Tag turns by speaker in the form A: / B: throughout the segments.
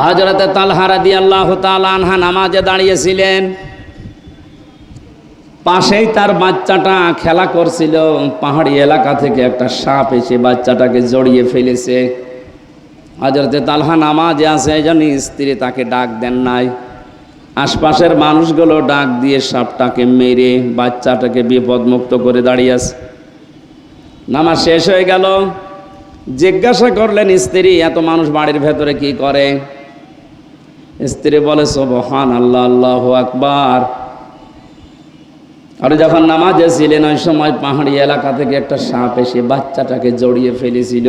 A: হজরতে তালহারা দিয়ে আল্লাহ আনহা নামাজে দাঁড়িয়েছিলেন। পাশেই তার বাচ্চাটা খেলা করছিল। পাহাড়ি এলাকা থেকে একটা সাপ এসে বাচ্চাটাকে জড়িয়ে ফেলেছে। হজরতে তালহা নামাজে আছে, এই জন্য স্ত্রী তাকে ডাক দেন নাই। আশপাশের মানুষগুলো ডাক দিয়ে সাপটাকে মেরে বাচ্চাটাকে বিপদমুক্ত করে দাঁড়িয়ে আছে। নামাজ শেষ হয়ে গেল। জিজ্ঞাসা করলেন, স্ত্রী, এত মানুষ বাড়ির ভেতরে কি করে? স্ত্রী বলে সোবহান আল্লাহ আল্লাহ আকবার। আর যখন নামাজে ছিলেন ওই সময় পাহাড়ি এলাকা থেকে একটা সাপ এসে বাচ্চাটাকে জড়িয়ে ফেলেছিল।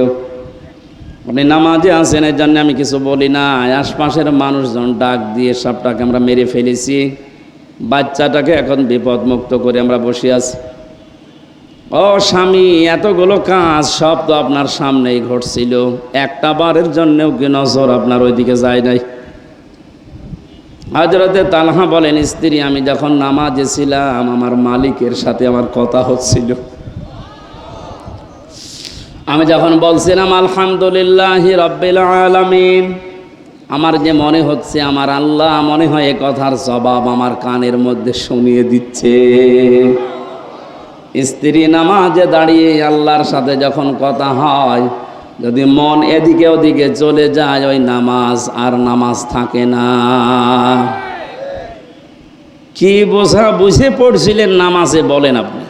A: আপনি নামাজে আসেন এর জন্য আমি কিছু বলি না। আশপাশের মানুষজন ডাক দিয়ে সাপটাকে আমরা মেরে ফেলেছি। বাচ্চাটাকে এখন বিপদমুক্ত করে আমরা বসে আছি। ও স্বামী, এতগুলো কাজ, সব তো আপনার সামনেই ঘটছিল। একটা বারের জন্যও কি নজর আপনার ওইদিকে যায় নাই? হজরতে তালহা বলেন, স্ত্রী, আমি যখন নামাজে ছিলাম আমার মালিকের সাথে আমার কথা হচ্ছিল। আমি যখন বলছিলাম, আলহামদুলিল্লাহ রব্বিল আলামিন আমার যে মনে হচ্ছে, আমার আল্লাহ মনে হয় এ কথার জবাব আমার কানের মধ্যে শুনিয়ে দিচ্ছে। স্ত্রী, নামাজে দাঁড়িয়ে আল্লাহর সাথে যখন কথা হয় যদি মন এদিকে ওদিকে চলে যায়, ওই নামাজ আর নামাজ থাকে না। কি বোঝা, বুঝে পড়ছিলেন নামাজে বলেন আপনি?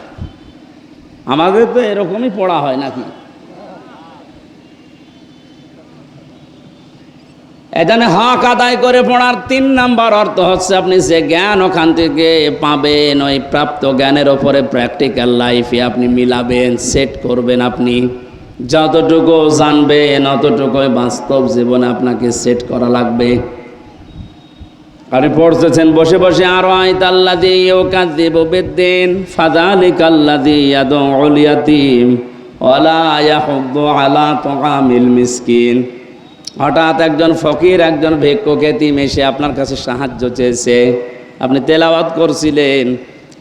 A: আমাদের তো এরকমই পড়া হয় নাকি? এখানে হক আদায় করে পড়ার তিন নাম্বার অর্থ হচ্ছে আপনি যে জ্ঞান ওখান থেকে পাবেন, ওই প্রাপ্ত জ্ঞানের ওপরে প্র্যাকটিক্যাল লাইফে আপনি মিলাবেন সেট করবেন আপনি। যতটুকু জানবেন অতটুকুই বাস্তব জীবনে আপনাকে সেট করা লাগবে। আপনি পড়তেছেন, বসে বসে, আরও আয়ত আল্লা দিয়ে ও কাদিব বেদ্দিন ফাদালি কাল্লা দিয়ে অলিয়াতিম আলা মিসকিন। হঠাৎ একজন ফকির, একজন ভিক্ষুক এতিম এসে আপনার কাছে সাহায্য চেয়েছে। আপনি তেলাওয়াত করছিলেন।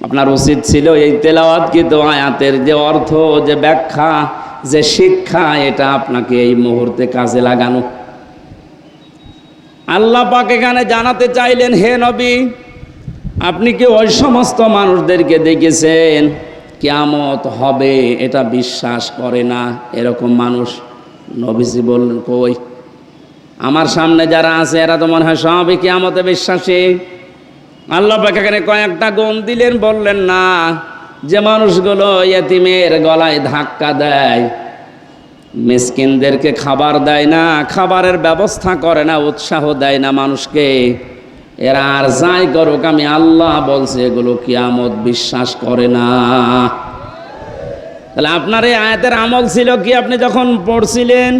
A: আপনার উচিত ছিল এই তেলাওয়াত কিন্তু আয়াতের যে অর্থ, যে ব্যাখ্যা যে শিক্ষা এটা আপনাকে এই মুহূর্তে কাজে লাগানো। আল্লাহ পাক এখানে জানাতে চাইলেন, হে নবী, আপনি কি ওই সমস্ত মানুষদেরকে দেখেছেন? কেয়ামত হবে, এটা বিশ্বাস করে না এরকম মানুষ। নবীজি বললেন, কই? আমার সামনে যারা আছে, এরা তো মনে হয় সবই কেয়ামতে বিশ্বাসী। আল্লাহ পাক এখানে কয়েকটা গুণ দিলেন, বললেন, না যে মানুষগুলো ইয়েতিমের গলায় ধাক্কা দেয়, মিসকিনদেরকে খাবার দেয় না, খাবারের ব্যবস্থা করে না, উৎসাহ দেয় না মানুষকে, এরা আর যাই করুক, আমি আল্লাহ বলছে, এগুলো কিয়ামত বিশ্বাস করে না। তাহলে আপনার এই আয়াতের আমল ছিল কি? আপনি যখন পড়ছিলেন,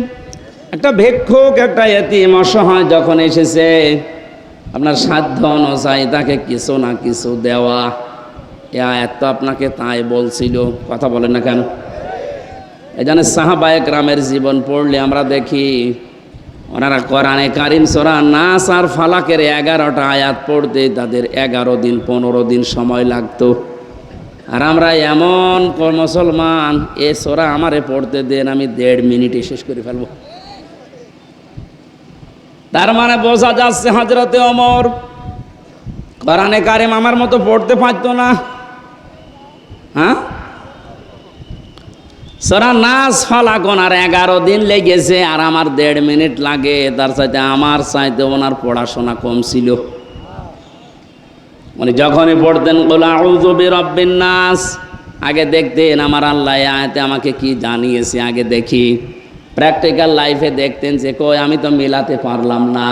A: একটা ভিক্ষুক, একটা এতিম অসহায় যখন এসেছে, আপনার সাধ্য অনুযায়ী তাকে কিছু না কিছু দেওয়া। এ আয়াত তো আপনাকে তাই বলছিল, কথা বলেন না কেন? জন্য সাহাবায়ক রামের জীবন পড়লে আমরা দেখি, ওনারা কোরআনে কারিম সোরা নাস আর ফালাকের এগারোটা আয়াত পড়তে তাদের এগারো দিন, পনেরো দিন সময় লাগতো। আর আমরা এমন মুসলমান, এ সোরা আমারে পড়তে দেন, আমি দেড় মিনিটে শেষ করে ফেলব। তার মানে বোঝা যাচ্ছে হজরতে অমর কোরআনে কারিম আমার মতো পড়তে পারতো না হ্যাঁ সোরা নাচ ফালাকন আর এগারো দিন লেগেছে আর আমার দেড় মিনিট লাগে তার সাথে আমার চাইতে ওনার পড়াশোনা কম ছিল উনি যখনই পড়তেন বলে আউজবি রব্বিন নাস আগে দেখতেন আমার আল্লাহ এ আয়াতে আমাকে কি জানিয়েছে আগে দেখি প্র্যাকটিক্যাল লাইফে দেখতেন যে কই আমি তো মিলাতে পারলাম না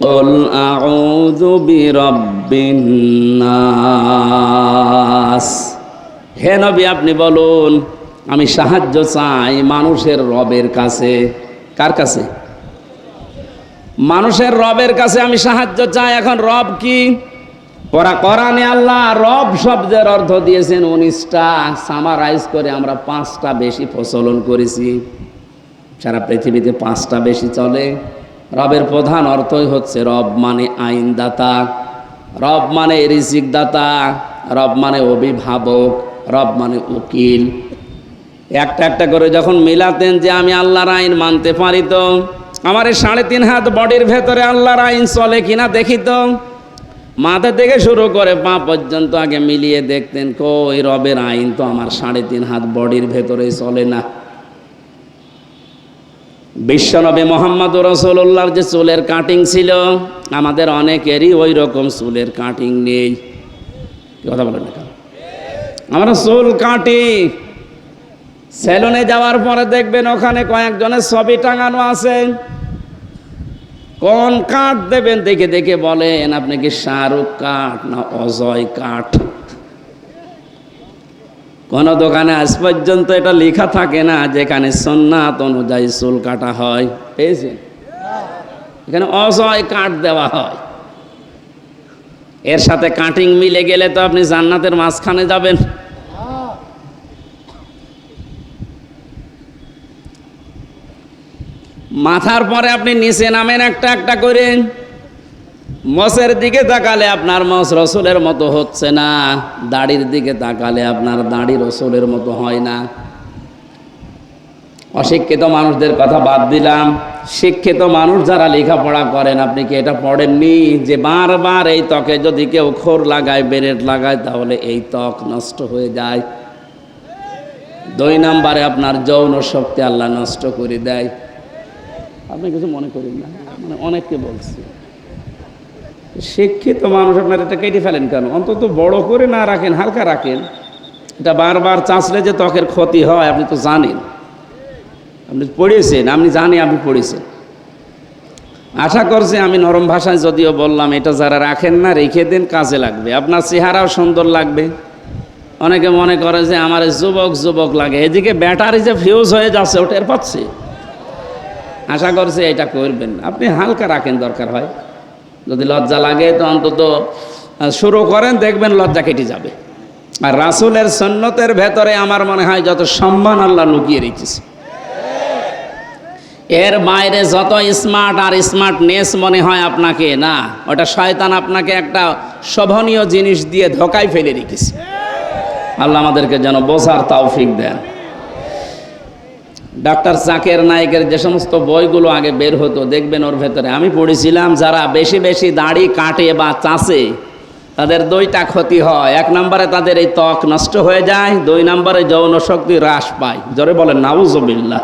A: قل أعوذ برب الناس হে নবী আপনি বলুন আমি সাহায্য চাই মানুষের রবের কাছে। কার কাছে? মানুষের রবের কাছে আমি সাহায্য চাই। এখন রব কি? পরা করানে আল্লাহ রব শব্দের অর্থ দিয়েছেন উনিশটা সামারাইজ করে আমরা পাঁচটা বেশি প্রচলন করেছি। সারা পৃথিবীতে পাঁচটা বেশি চলে। রবের প্রধান অর্থই হচ্ছে রব মানে আইনদাতা, রব মানে রিজিক দাতা রব মানে অভিভাবক, রব মানে উকিল একটা একটা করে যখন মিলাতেন যে আমি আল্লাহর আইন মানতে পারি তো, আমার এই সাড়ে তিন হাত বডির ভেতরে আল্লাহর আইন চলে কিনা দেখি তো। মাথা থেকে শুরু করে পা পর্যন্ত আগে মিলিয়ে দেখতেন, কই রবের আইন তো আমার সাড়ে তিন হাত বডির ভেতরে চলে না। বিশ্বনবী মোহাম্মদ রসুল্লাহর যে চুলের কাটিং ছিল, আমাদের অনেকেরই ওই রকম চুলের কাটিং নেই। কথা বলেন আমরা চুল কাটি। সেলুনে যাওয়ার পরে দেখবেন ওখানে কয়েকজনের ছবি টাঙানো আছে। কোন কাঠ দেবেন? দেখে দেখে বলেন, আপনি কি শাহরুখ কাঠ না অজয় কাঠ? কোন দোকানে আজ পর্যন্ত এটা লেখা থাকে না, যেখানে সন্ন্যাত অনুযায়ী চুল কাটা হয়। পেয়েছেন? এখানে অজয় কাঠ দেওয়া হয়। এর সাথে কাটিং মিলে গেলে তো আপনি জান্নাতের মাঝখানে যাবেন। মাথার পরে আপনি নিচে নামেন একটা একটা করে। মসের দিকে তাকালে আপনার মস রসুলের মতো হচ্ছে না। দাড়ির দিকে তাকালে আপনার দাড়ি রসুলের মতো হয় না। অশিক্ষিত মানুষদের কথা বাদ দিলাম। শিক্ষিত মানুষ যারা লেখাপড়া করেন, আপনি কি এটা পড়েননি? যে বারবার এই ত্বকে যদি কেউ খোর লাগায়, বেরেট লাগায়, তাহলে এই ত্বক নষ্ট হয়ে যায়। দুই নাম্বারে আপনার যৌন শক্তি আল্লাহ নষ্ট করে দেয়। আপনি কিছু মনে করেন না। মানে অনেককে বলছি। শিক্ষিত মানুষ আপনার এটা কেটে ফেলেন কেন? অন্তত বড় করে না রাখেন, হালকা রাখেন। এটা বারবার চাষলে যে ত্বকের ক্ষতি হয়, আপনি তো জানেন। আপনি পড়েছেন আপনি জানি আপনি পড়েছেন। আশা করছি আমি নরম ভাষায় যদিও বললাম, এটা যারা রাখেন না, রেখে দেন, কাজে লাগবে। আপনার চেহারাও সুন্দর লাগবে। অনেকে মনে করে যে আমার যুবক যুবক লাগে। এদিকে ব্যাটারি যে ফিউজ হয়ে যাচ্ছে, ওটা এর পাচ্ছে। আশা করছি এটা করবেন। আপনি হালকা রাখেন দরকার হয়। যদি লজ্জা লাগে তো অন্তত শুরু করেন, দেখবেন লজ্জা কেটে যাবে। আর রাসুলের সন্ন্যতের ভেতরে আমার মনে হয় যত সম্মান আল্লাহ লুকিয়ে রেখেছে। এর বাইরে যত স্মার্ট আর স্মার্টনেস মনে হয় আপনাকে, না, ওটা শয়তান আপনাকে একটা শোভনীয় জিনিস দিয়ে ধোকায় ফেলে রেখেছে। আল্লাহ আমাদেরকে যেন বোঝার তাওফিক দেন। ডাক্তার জাকের নায়কের যে সমস্ত বইগুলো আগে বের হতো, দেখবেন ওর ভেতরে। আমি পড়েছিলাম যারা বেশি বেশি দাড়ি কাটে বা চাষে তাদের দুইটা ক্ষতি হয়। এক নম্বরে তাদের এই ত্বক নষ্ট হয়ে যায়, দুই নম্বরে যৌন শক্তি হ্রাস পায়। জোরে বলেন নাউজবিল্লা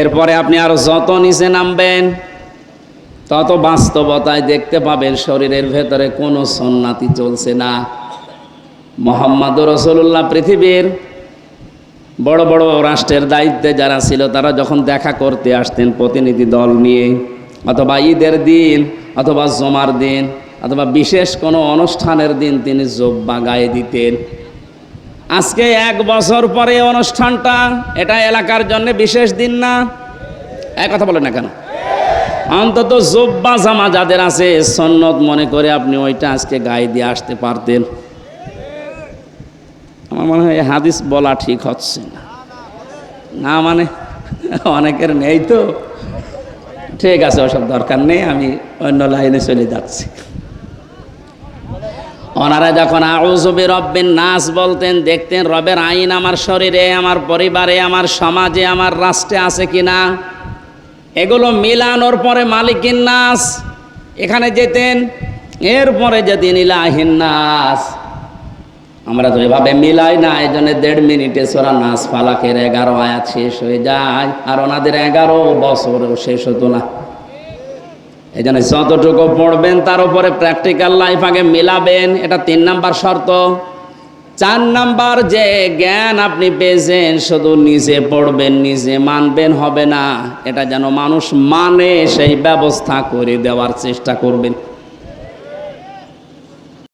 A: এরপরে আপনি আরও যত নিচে নামবেন, তত বাস্তবতায় দেখতে পাবেন শরীরের ভেতরে কোনো সন্ন্যাতি চলছে না। মোহাম্মদ রসুল্লাহ পৃথিবীর বড় বড় রাষ্ট্রের দায়িত্বে যারা ছিল, তারা যখন দেখা করতে আসতেন প্রতিনিধি দল নিয়ে, অথবা ঈদের দিন, অথবা জমার দিন, অথবা বিশেষ কোনো অনুষ্ঠানের দিন তিনি জোব্বা গায়ে দিতেন। আজকে এক বছর পরে অনুষ্ঠানটা, এটা এলাকার জন্য বিশেষ দিন না? এক কথা বলেন না কেন? অন্তত জোব্বা জামা যাদের আছে সন্নত মনে করে আপনি ওইটা আজকে গায়ে দিয়ে আসতে পারতেন। আমার মনে হয় হাদিস বলা ঠিক হচ্ছে না। না মানে অনেকের নেই তো। ঠিক আছে, ওসব দরকার নেই, আমি অন্য লাইনে চলে যাচ্ছি। ওনারা যখন আউজবি রব্বিন নাস বলতেন, দেখতেন রবের আইন আমার শরীরে, আমার পরিবারে, আমার সমাজে, আমার রাষ্ট্রে আছে কি না এগুলো মিলানোর পরে মালিকিন নাস, এখানে যেতেন, এরপরে যেতেন ইলাহিন নাস আমরা তো এভাবে মিলাই না, এই জন্য দেড় মিনিটে সোরা নাচ ফালাকের এগারো আয়াত শেষ হয়ে যায়, আর ওনাদের এগারো বছরও শেষ হতো না। এই জন্য যতটুকু পড়বেন তার উপরে প্র্যাকটিক্যাল লাইফ আগে মিলাবেন, এটা তিন নাম্বার শর্ত। চার নাম্বার যে জ্ঞান আপনি পেয়েছেন, শুধু নিজে পড়বেন, নিজে মানবেন, হবে না। এটা যেন মানুষ মানে সেই ব্যবস্থা করে দেওয়ার চেষ্টা করবেন।